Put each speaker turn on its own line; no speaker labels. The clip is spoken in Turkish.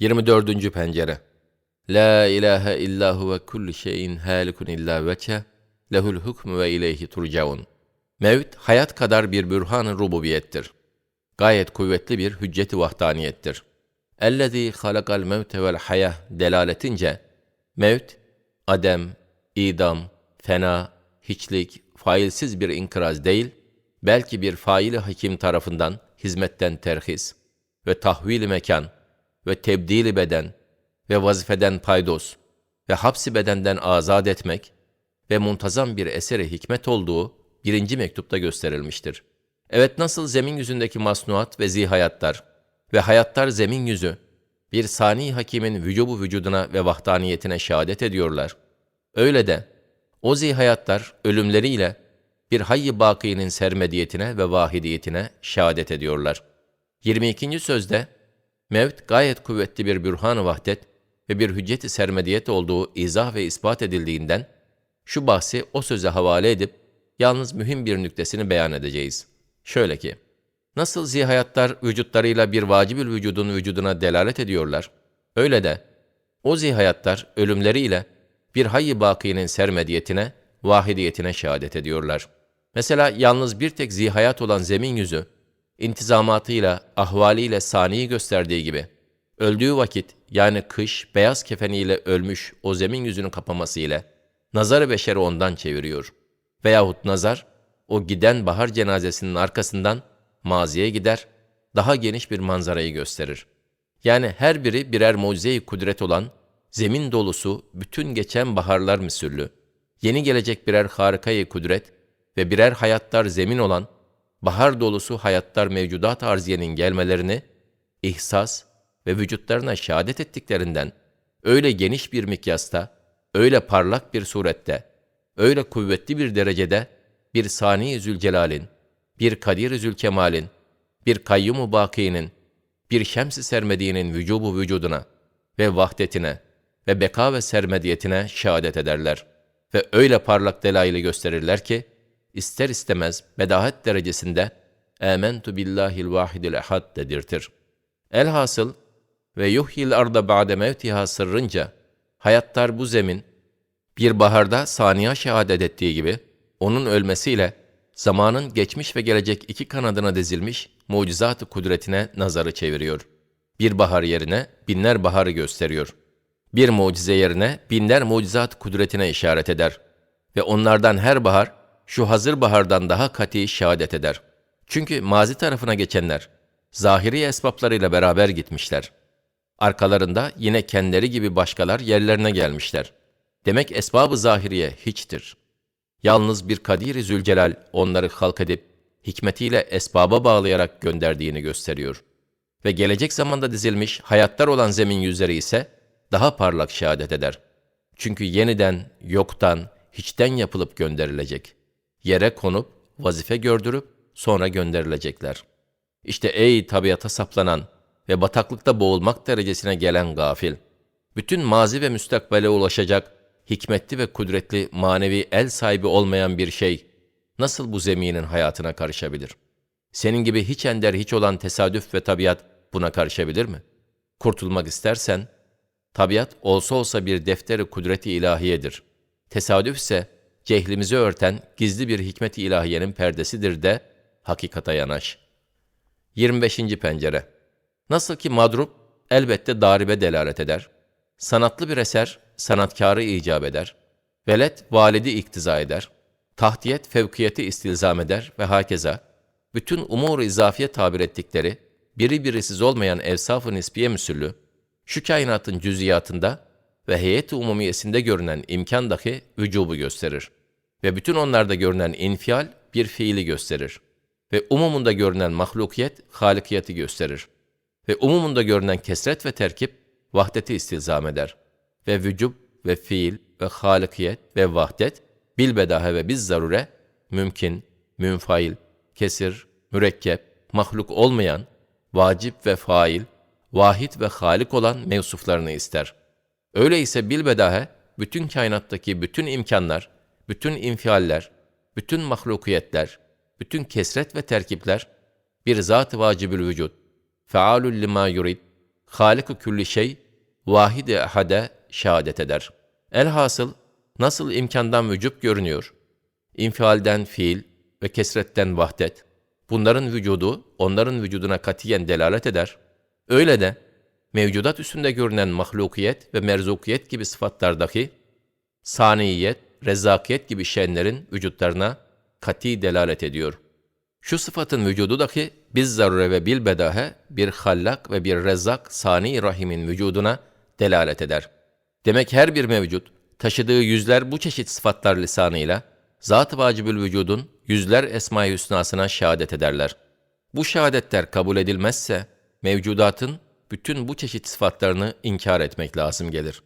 24. pencere. La ilahe illa huve kullu şeyin halikun illa veçhe, lehul hukmu ve ileyhi turcaun. Mevt, hayat kadar bir bürhan-ı rububiyettir. Gayet kuvvetli bir hücceti vahdaniyettir. Ellezî halakal mevte vel hayah delaletince, mevt, adem, idam, fena, hiçlik, failsiz bir inkıraz değil, belki bir faili hakim tarafından hizmetten terhis ve tahvil mekan ve tebdili beden ve vazifeden paydos ve hapsi bedenden azat etmek ve muntazam bir eseri hikmet olduğu birinci mektupta gösterilmiştir. Evet nasıl zemin yüzündeki masnuat ve zihayatlar ve hayatlar zemin yüzü bir sani hakimin vücubu vücuduna ve vahdaniyetine şehadet ediyorlar. Öyle de o zihayatlar ölümleriyle bir hayy-i bakinin sermediyetine ve vahidiyetine şehadet ediyorlar. 22. sözde mevt gayet kuvvetli bir bürhan-ı vahdet ve bir hüccet-i sermediyet olduğu izah ve ispat edildiğinden şu bahsi o söze havale edip yalnız mühim bir nüktesini beyan edeceğiz. Şöyle ki, nasıl zihayatlar vücutlarıyla bir vacibül vücudun vücuduna delalet ediyorlar, öyle de o zihayatlar ölümleriyle bir hayy-i bakinin sermediyetine, vahidiyetine şehadet ediyorlar. Mesela yalnız bir tek zihayat olan zemin yüzü, intizamatıyla, ahvaliyle saniyi gösterdiği gibi, öldüğü vakit yani kış beyaz kefeniyle ölmüş o zemin yüzünü kapaması ile nazarı beşeri ondan çeviriyor. Veyahut nazar, o giden bahar cenazesinin arkasından maziye gider, daha geniş bir manzarayı gösterir. Yani her biri birer mucize-i kudret olan, zemin dolusu bütün geçen baharlar misüllü, yeni gelecek birer harikayı kudret ve birer hayatlar zemin olan, bahar dolusu hayatlar mevcudat arziyenin gelmelerini, ihsas ve vücutlarına şehadet ettiklerinden, öyle geniş bir mikyasta, öyle parlak bir surette, öyle kuvvetli bir derecede, bir sani Zülcelal'in, bir Kadir Zülkemal'in, bir Kayyum-u Baki'nin, bir Şems-i Sermedi'nin vücubu vücuduna ve vahdetine ve beka ve sermediyetine şehadet ederler. Ve öyle parlak delaili gösterirler ki, ister istemez bedahet derecesinde ''Âmentu billahil vahidil ehad'' dedirtir. Elhasıl ve yuhyil arda ba'de mevtiha sırrınca hayatlar bu zemin bir baharda saniye şehadet ettiği gibi onun ölmesiyle zamanın geçmiş ve gelecek iki kanadına dizilmiş mucizat-ı kudretine nazarı çeviriyor. Bir bahar yerine binler baharı gösteriyor. Bir mucize yerine binler mucizat kudretine işaret eder. Ve onlardan her bahar şu hazır bahardan daha kati şehadet eder. Çünkü mazi tarafına geçenler zahiri esbaplarıyla beraber gitmişler. Arkalarında yine kendileri gibi başkalar yerlerine gelmişler. Demek esbabı zahiriye hiçtir. Yalnız bir Kadir-i Zülcelal onları halk edip, hikmetiyle esbaba bağlayarak gönderdiğini gösteriyor. Ve gelecek zamanda dizilmiş hayatlar olan zemin yüzleri ise daha parlak şehadet eder. Çünkü yeniden, yoktan, hiçten yapılıp gönderilecek. Yere konup, vazife gördürüp, sonra gönderilecekler. İşte ey tabiata saplanan ve bataklıkta boğulmak derecesine gelen gafil, bütün mazi ve müstakbele ulaşacak hikmetli ve kudretli manevi el sahibi olmayan bir şey nasıl bu zeminin hayatına karışabilir? Senin gibi hiç ender hiç olan tesadüf ve tabiat buna karışabilir mi? Kurtulmak istersen, tabiat olsa olsa bir defteri kudreti ilahiyedir. Tesadüf ise cehlimizi örten gizli bir hikmet-i ilahiyenin perdesidir de hakikata yanaş. 25. pencere Nasıl ki madrup elbette daribe delalet eder. Sanatlı bir eser sanatkarı icap eder. Velet validi iktiza eder. Tahtiyet fevkiyeti istilzam eder ve hakeza. Bütün umur-u izafiye tabir ettikleri, biri birisiz olmayan evsaf-ı nisbiye müsüllü, şu kainatın cüziyatında ve heyet-i umumiyesinde görünen imkan dahi vücubu gösterir. Ve bütün onlarda görünen infial bir fiili gösterir. Ve umumunda görünen mahlukiyet, halikiyeti gösterir. Ve umumunda görünen kesret ve terkip, vahdeti istilzam eder. Ve vücub ve fiil ve halikiyet ve vahdet, bilbedahe ve biz zarure, mümkün, münfail, kesir, mürekkep, mahluk olmayan, vacip ve fail, vahid ve halik olan mevsuflarını ister. Öyleyse bilbedahe, bütün kainattaki bütün imkanlar, bütün infialler, bütün mahlukiyetler, bütün kesret ve terkipler, bir zat-ı vacibül vücut, fealül lima yurid, Halik-ı külli şey, vahid-i ehade şehadet eder. Elhasıl, nasıl imkandan vücut görünüyor, infialden fiil ve kesretten vahdet, bunların vücudu onların vücuduna katiyen delalet eder. Öyle de, mevcudat üstünde görünen mahlukiyet ve merzukiyet gibi sıfatlardaki saniyet, rezzakiyet gibi şenlerin vücutlarına kati delalet ediyor. Şu sıfatın vücudu dahi biz zarure ve bil bedahe bir hallak ve bir rezzak sani rahimin vücuduna delalet eder. Demek her bir mevcut taşıdığı yüzler bu çeşit sıfatlar lisanıyla zat-ı vacibül vücudun yüzler esma-i hüsnasına şehadet ederler. Bu şehadetler kabul edilmezse mevcudatın bütün bu çeşit sıfatlarını inkar etmek lazım gelir.